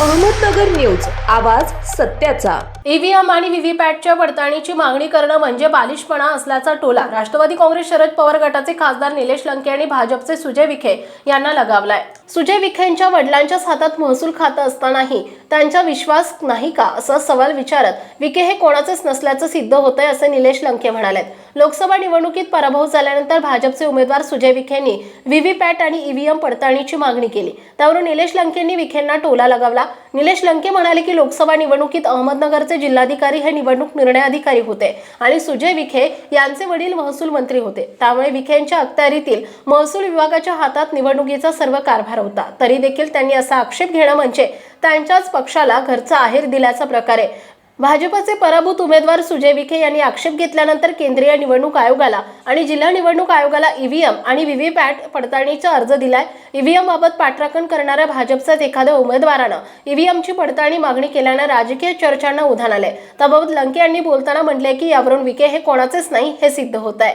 Ahmednagar news आवाज सत्याचा. EVM आणि व्हीव्हीपॅटच्या पडताळणीची मागणी करणं म्हणजे बालिशपणा असल्याचा टोला राष्ट्रवादी काँग्रेस शरद पवार गटाचे खासदार निलेश लंके आणि भाजपचे सुजय विखे यांना लगावलाय. सुजय विखेंच्या वडिलांच्याच हातात महसूल खातं असतानाही त्यांचा विश्वास नाही का असा सवाल विचारत विखे हे कोणाचेच नसल्याचं सिद्ध होतंय असे निलेश लंके म्हणाले लोकसभा निवडणुकीत पराभव झाल्यानंतर भाजपचे उमेदवार सुजय विखेंनी व्हीव्हीपॅट आणि ईव्हीएम पडताळणीची मागणी केली. त्यावरून निलेश लंकेंनी विखेंना टोला लगावला. निलेश लंके म्हणाले की लोकसभा निवडणुकीत अहमदनगरचे जिल्हाधिकारी हे निवडणूक निर्णय अधिकारी होते आणि सुजय विखे यांचे वडील महसूल मंत्री होते. त्यामुळे विखेंच्या अखत्यारीतील महसूल विभागाच्या हातात निवडणुकीचा सर्व कारभार ठरवता. तरी देखील त्यांनी असा आक्षेप घेणं म्हणजे त्यांच्याच पक्षाला घरचा आहेर दिल्याचा प्रकारे. भाजपचे पराभूत उमेदवार सुजय विखे यांनी आक्षेप घेतल्यानंतर केंद्रीय निवडणूक आयोगाला आणि जिल्हा निवडणूक आयोगाला ईव्हीएम आणि व्हीव्हीपॅट पडताळणीचा अर्ज दिलाय. ईव्हीएम बाबत पाठराखण करणाऱ्या भाजपच्याच एखाद्या उमेदवारानं ईव्हीएमची पडताळणी मागणी केल्यानं राजकीय चर्चांना उधाण आलंय. त्याबाबत लंके यांनी बोलताना म्हटलंय की यावरून विखे हे कोणाचेच नाही हे सिद्ध होत आहे